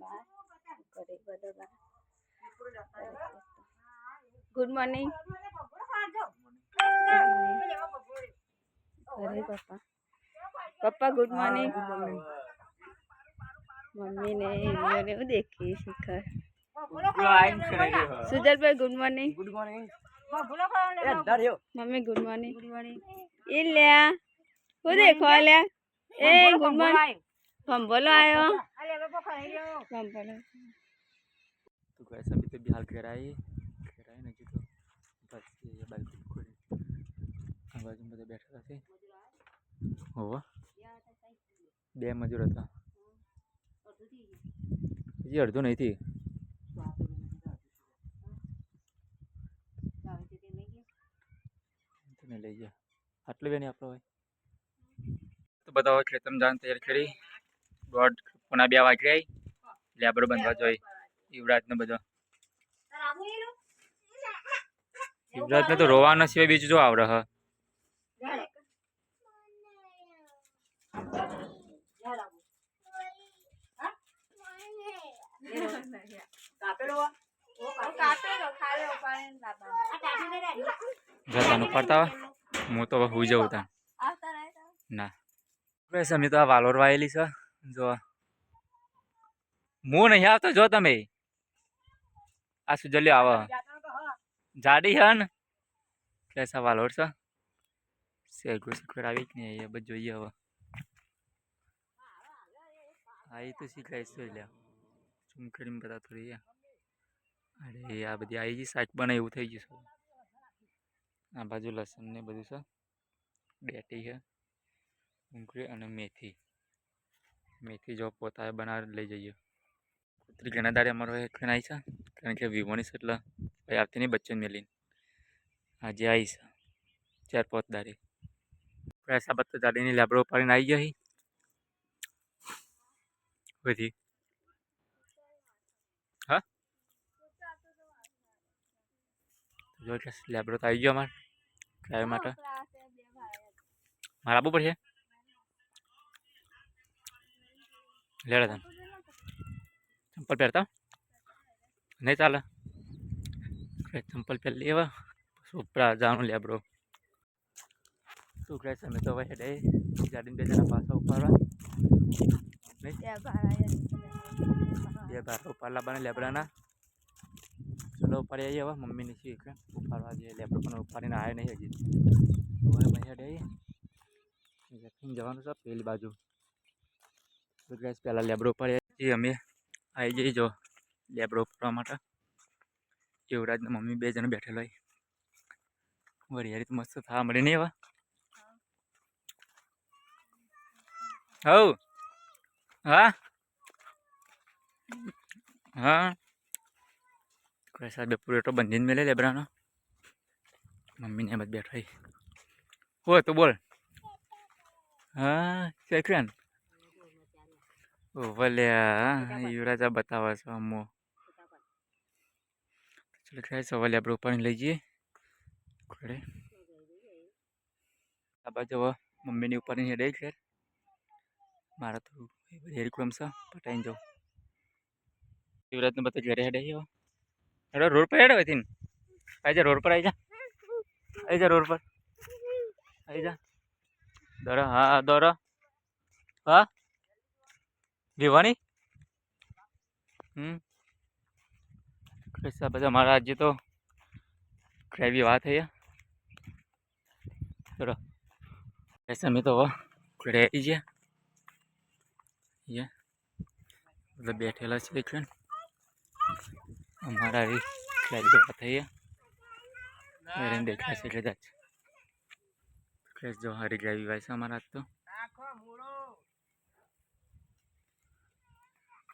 બા કરે બધા બા ગુડ મોર્નિંગ અરે પપ્પા પપ્પા ગુડ મોર્નિંગ મમ્મી ને એમને હું દેખી શિખર. સુજલભાઈ good morning good morning mummy good morning એ લ્યા. હું દેખો લ્યા? એ ગુડ મોર્નિંગ ભંભોલો આવ્યો तो कैसे अभी तो बिहार घर आए घर आए ना जी तो बस ये बाइक खोली આ બાજુ બધા બેઠા હતા હોવા બે મજૂર હતા હજી અડધો નહીં થી તમે લઈ ગયા આટલું બેની આપણો હોય તો બધા હોય ખેતમ જાન તૈયાર કરી દોઢ પોણા બે વાગે આવી લેબરો બંધવા જોઈ યુવરાજ ને બધો. યુવરાજ ને તો રોવાના સિવાય બીજું જો આવડે હ? જતાનું પડતા હું? તો હુઈ જવું તા. ના. બસ અમે તો આ વાલોર વાયેલી છે. જો હું નહીં આવતો, જો તમે. આ સુજલ્યો આવો. જાડી હે ને? કેસા વાલોર છે શેરગો શીખવાડ આવી કે નહીં, એ બધું જોઈએ હવે. હા, એ તો શીખાઈશ તો લ્યા ચૂમ કરીને બધા થોડી અરે, આ બધી આવી ગઈ શાક બને એવું થઈ ગયું છે. આ બાજુ લસણ ને બધું છે. બેટી છે ડુંગળી અને મેથી. મેથી જો પોતાએ બનાવી લઈ જઈએ. કુતરી ઘણા દાડે અમારો એક આવીશ કારણ કે વિવોની છે એટલે ભાઈ આવતી નહીં બચ્ચન મેલીને. આજે આવી છે ચાર પાંચ દાડે. પૈસા બત્તો દાડીની લેબડો પાડીને આવી જાય બધી. હા? જો લેબડો તો આવી ગયો અમારે. ટ્રાય માટે. મારે આપવું પડશે? લેડા તને. ચંપલ પહેરતા? નહીં ચાલે. ચંપલ પહેર લેવા ઉપરા લે બ્રો શું કહે અમે તો હવે હેડે ગાડીને બે જણા પાછા ઉપાડવા. નહીં? બે બાર ઉપાડલા બને લેબડાના. ચલો ઉપાડી આવીએ હવે. મમ્મીની છે કે? ઉપાડવા જઈએ. લેબડો પણ ઉપાડીને આવે નહીં હજી. હવે અમે હેડે આવીએ. જવાનું છે. પેલી બાજુ. ગેસ પહેલાં લેબડો ઉપાડી અમે આવી જઈ જો લેબડો ઉપાડવા માટે. યુવરાજ ને મમ્મી બે જણ બેઠેલો હોય વરિયાળી તો મસ્ત થવા મળી નહીં હવે હવ. હા? હા. કૈસા બે પૂરેટો બંધીને મેલે લેબરાનો મમ્મીને બધું બેઠો હોય તો બોલ. હા સેકન્ડ ઓ ભલે યુવરાજા બતાવે છે અમો ચલો ખાય સવાલે આપણે ઉપાડીને લઈ જઈએ ઘરે આ બાજુ હવે મમ્મીની ઉપાડીને હેડે ખેર મારા તો હેરી ક્રમ છે પટાઈને જાઉં યુવરાજને બધા ઘરે હેડે હવે હેડો રોડ પર હેડો હતી આવી જા રોડ પર આવી જા આવી જા રોડ પર આવી જા દોરા હા દોરા હા વિવાની હમ. બધા મારા આજે તો. ગ્રેવી વાત થઈ ચલો. કૈસા મેં તો ગયા. બેઠેલા છે અમારા ગ્રેવી વાત થઈ દેખાય છે એટલે જ. હારી ગ્રેવી વાય છે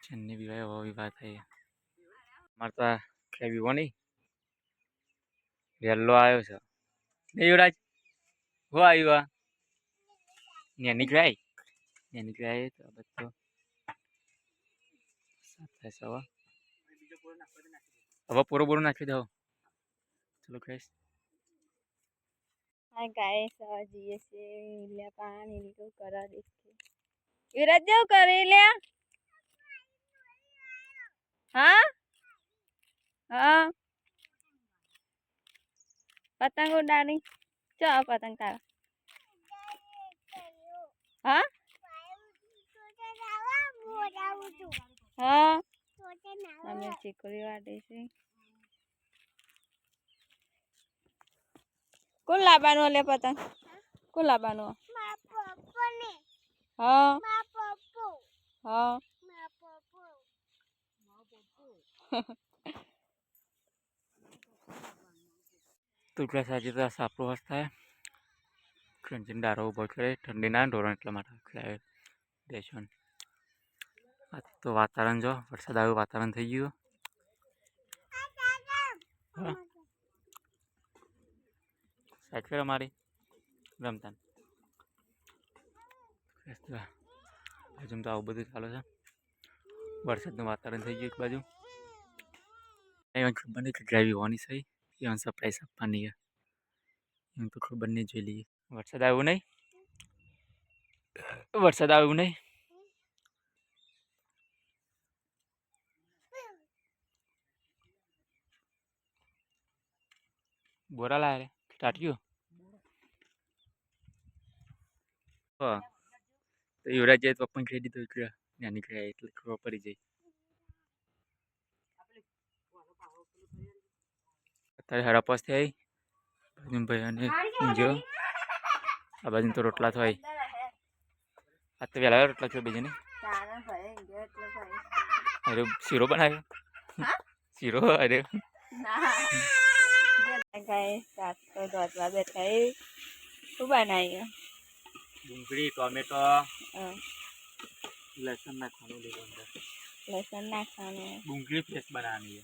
છેલ્લી વિવાહ એવો વિવાહ થઈ અમારે તો કઈ વિવો નહીં. વહેલો આવ્યો છે. ને યુવરાજ હો આવ્યો આ ને નીકળાય ને નીકળાય તો બધો છે હવે. હવે પૂરો પૂરો નાખી દો ચલો કહીશ હાય ગાઈસ આ જઈએ છે લે પાણી નીકળ કરા વિરાજ દેવ કરે લે હા? હા. પતંગ ઉડાડી. ચો પતંગ તારા? હા? હા. અમે ચીકડી વાટી છે. કોણ લાવવાનું અલે પતંગ? કોણ લાવવાનું? હા. હા. તુટલા સાજી તો સાપરો થાય ક્રંચીને ડારો ઊભો કરે. ઠંડીના ઢોરણ એટલા માટે દેશન. આ તો વાતાવરણ જો, વરસાદ આવ્યું, વાતાવરણ થઈ ગયું. સાઈડ ફેર અમારી. રમતા હજુ તો આવું બધું ચાલે છે. વરસાદનું વાતાવરણ થઈ ગયું એક બાજુ. નહીં કે ડ્રાઈવ હોવાની સહી એમાં સરપ્રાઈઝ આપવાની છે. એમ તો ખબર નહીં, જોઈ લઈએ. વરસાદ આવ્યો નહીં? વરસાદ આવ્યો નહીં? બોરા લાયા રે? ટાટ્યો? તો યુવરાજ જાય તો પપ્પાને ખેડી દીધો ત્યાં નીકળ્યા એટલે ખબર પડી જાય. અત્યારે હરાપાસ થઈ બાજુ ભાઈ અને જો આ બાજુ તો રોટલા થાય આ તો વહેલા રોટલા છો બીજે ને અરે શીરો બનાવ્યો? શીરો અરે. ડુંગળી ટોમેટો લસણ નાખવાનું લસણ નાખવાનું. ડુંગળી પેસ્ટ બનાવવાની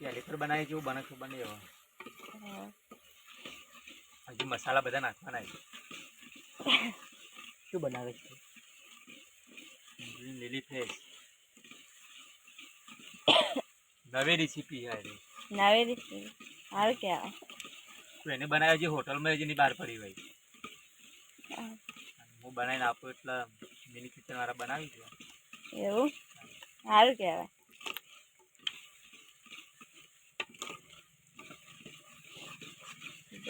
ચાલે પર બનાવી જેવું બને નહીં હવે. હા. હજુ મસાલા બધા નાખવાના છે. શું બનાવે છે? લીલી ફ્રેશ નવી રેસીપી એની. નવી રીતે સારું કહેવાય એને બનાવે છે હોટલમાં જેની બહાર પડી હોય. હું બનાવીને આપું એટલે મિની કિચન વાળા બનાવી દો. એવું? સારું કહેવાય.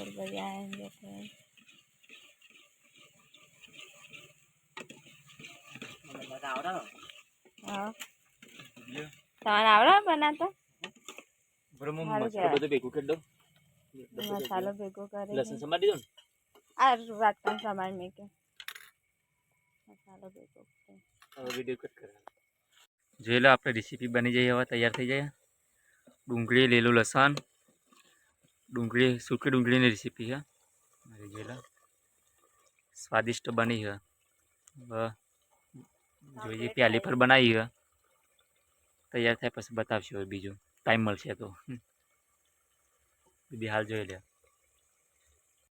બધા આવીને હા. તમારે આવડે બનાવતા. બધું ભેગું કરી મસાલો ભેગો કરી લસણ સમારી આ વાટણ સમાન મેં કે. હવે વીડિયો કટ કરવા જોઈ લો આપણે રેસીપી બની જાય હવે તૈયાર થઈ જાય ડુંગળી લીલું લસણ ડુંગળી સૂકી ડુંગળીની રેસીપી છે હવે જોઈ લો સ્વાદિષ્ટ બની છે હવે જોઈએ પ્યાલી પર બનાવી છે તૈયાર થાય પછી બતાવશું હવે બીજું ટાઈમ મળશે તો બધી હાલ જોઈ લે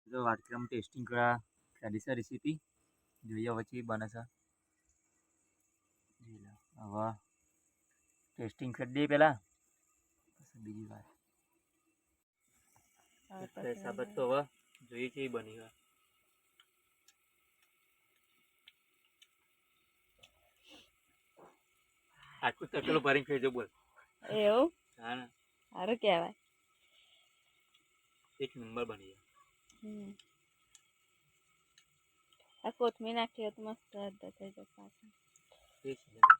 તો વાટકામ ટેસ્ટિંગ કરવા સારી છે રેસીપી જોઈએ હવે ચેવી બને છે. હવે ટેસ્ટિંગ કરી દઈએ પહેલાં. પછી બીજી વાર. સાબત તો હવે. જોઈએ છે બની હવે આખું તકેલું ભરીને ખાઈ જો બોલ. એવું? હા ને. સારું કહેવાય. એક નંબર બની જાય. આ કોથમીર નાખી તો મસ્ત થઈ જાય